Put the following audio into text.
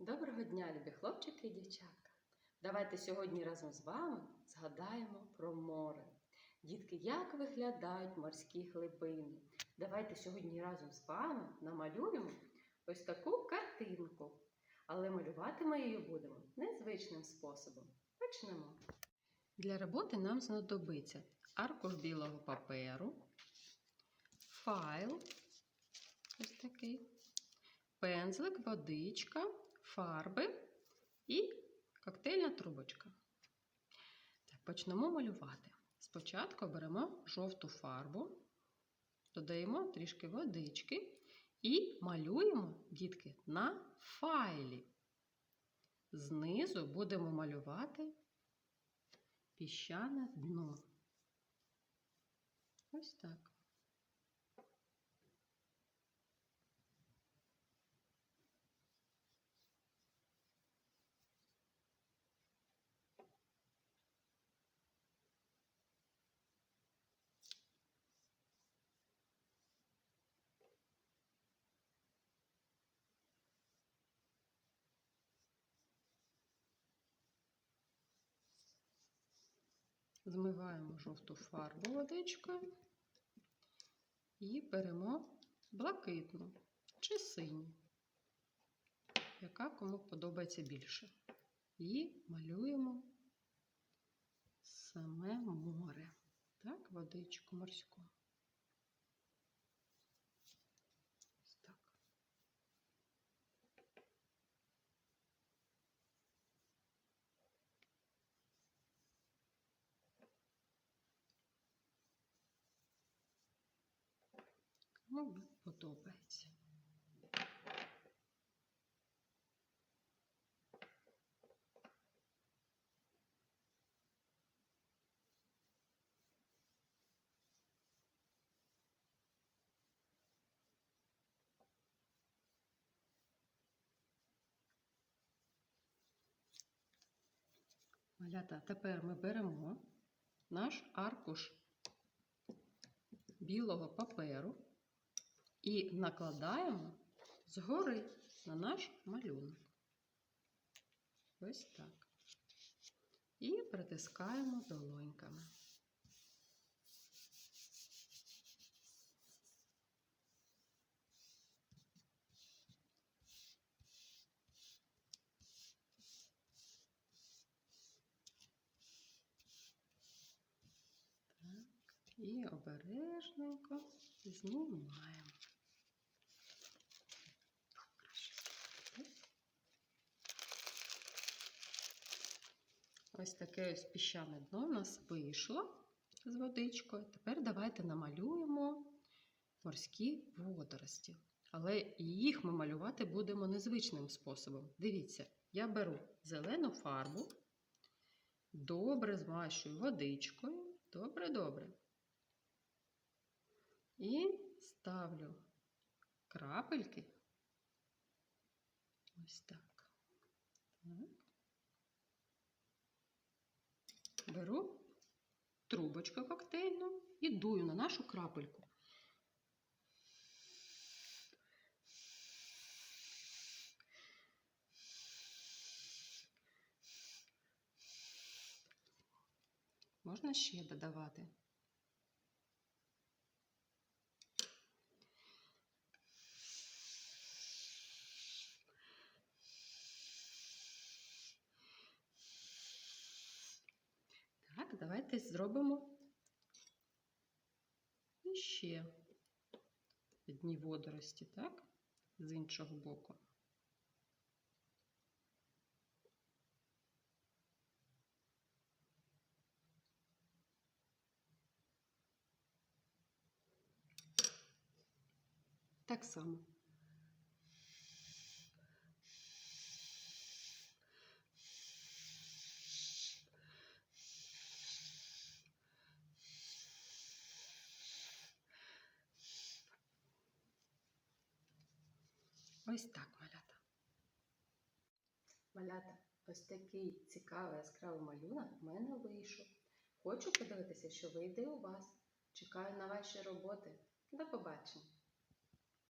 Доброго дня, любі хлопчики і дівчатка! Давайте сьогодні разом з вами згадаємо про море. Дітки, як виглядають морські глибини? Давайте сьогодні разом з вами намалюємо ось таку картинку. Але малювати ми її будемо незвичним способом. Почнемо. Для роботи нам знадобиться аркуш білого паперу, файл, ось такий, пензлик, водичка, фарби і коктейльна трубочка. Так, почнемо малювати. Спочатку беремо жовту фарбу, додаємо трішки водички і малюємо, дітки, на файлі. Знизу будемо малювати піщане дно. Ось так. Змиваємо жовту фарбу водичкою і беремо блакитну чи синю, яка кому подобається більше. І малюємо саме море, так, водичку морську. Кому подобається. Малята, тепер ми беремо наш аркуш білого паперу і накладаємо згори на наш малюнок. Ось так. І притискаємо долоньками. І обережненько знімаємо. Ось таке ось піщане дно у нас вийшло з водичкою. Тепер давайте намалюємо морські водорості. Але їх ми малювати будемо незвичним способом. Дивіться, я беру зелену фарбу, добре змащую водичкою. Добре-добре. І ставлю крапельки. Ось так. Так. Беру трубочку коктейльну і дую на нашу крапельку. Можна ще додавати. Так, давайте зробимо ще одні водорості, так? З іншого боку. Так само. Ось так, малята. Малята, ось такий цікавий яскравий малюнок в мене вийшов. Хочу подивитися, що вийде у вас. Чекаю на ваші роботи. До побачення!